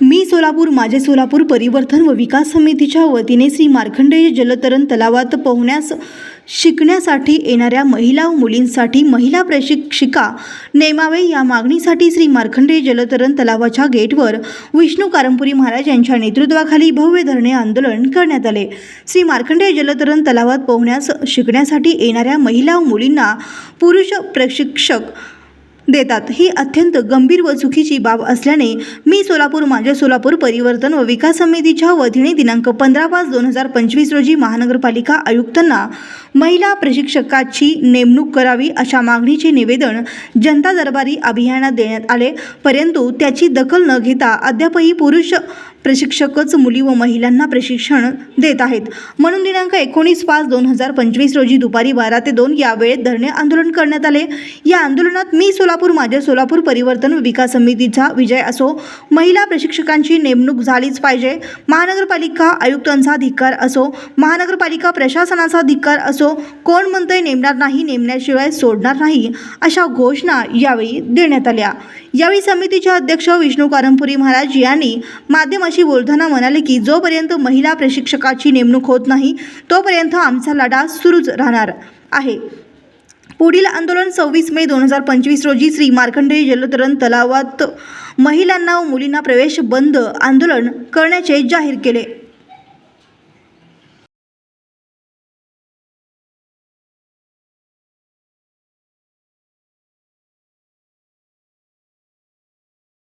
मी सोलापूर माझे सोलापूर परिवर्तन व विकास समितीच्या वतीने श्री मार्खंडेय जलतरण तलावात पोहण्यास शिकण्यासाठी येणाऱ्या महिला व मुलींसाठी महिला प्रशिक्षिका नेमावे या मागणीसाठी श्री मार्खंडे जलतरण तलावाच्या गेटवर विष्णू कारंपुरी महाराज यांच्या नेतृत्वाखाली भव्य धरणे आंदोलन करण्यात आले. श्री मार्खंडे जलतरण तलावात पोहण्यास शिकण्यासाठी येणाऱ्या महिला व मुलींना पुरुष प्रशिक्षक देतात. ही अत्यंत गंभीर व चुकीची बाब असल्याने मी सोलापूर माझे सोलापूर परिवर्तन व विकास समितीच्या वतीने दिनांक पंधरा पाच दोन हजार पंचवीस रोजी महानगरपालिका आयुक्तांना महिला प्रशिक्षकाची नेमणूक करावी अशा मागणीचे निवेदन जनता दरबारी अभियानात देण्यात आले. परंतु त्याची दखल न घेता अद्यापही पुरुष प्रशिक्षकच मुली व महिलांना प्रशिक्षण देत आहेत. म्हणून दिनांक एकोणीस पाच दोन हजार पंचवीस रोजी दुपारी बारा ते दोन या वेळेत धरणे आंदोलन करण्यात आले. या आंदोलनात मी सोला सोलापूर माझे सोलापूर परिवर्तन विकास समितीचा विजय असो महिला प्रशिक्षकांची नेमणूक झालीच पाहिजे. महानगरपालिका आयुक्तांचा धिक्कार असो महानगरपालिका प्रशासनाचा धिक्कार असो कोण म्हणतंय नेमणार नाही नेमण्याशिवाय सोडणार नाही अशा घोषणा यावेळी देण्यात आल्या. यावेळी समितीचे अध्यक्ष विष्णू कारंपुरी महाराज यांनी माध्यमाशी बोलताना म्हणाले की जोपर्यंत महिला प्रशिक्षकाची नेमणूक होत नाही तोपर्यंत आमचा लढा सुरूच राहणार आहे. पुढील आंदोलन सव्वीस मे दोन हजार पंचवीस रोजी श्री मार्कंडेय जलतरण तलावात महिलांना व मुलींना प्रवेश बंद आंदोलन करण्याचे जाहीर केले.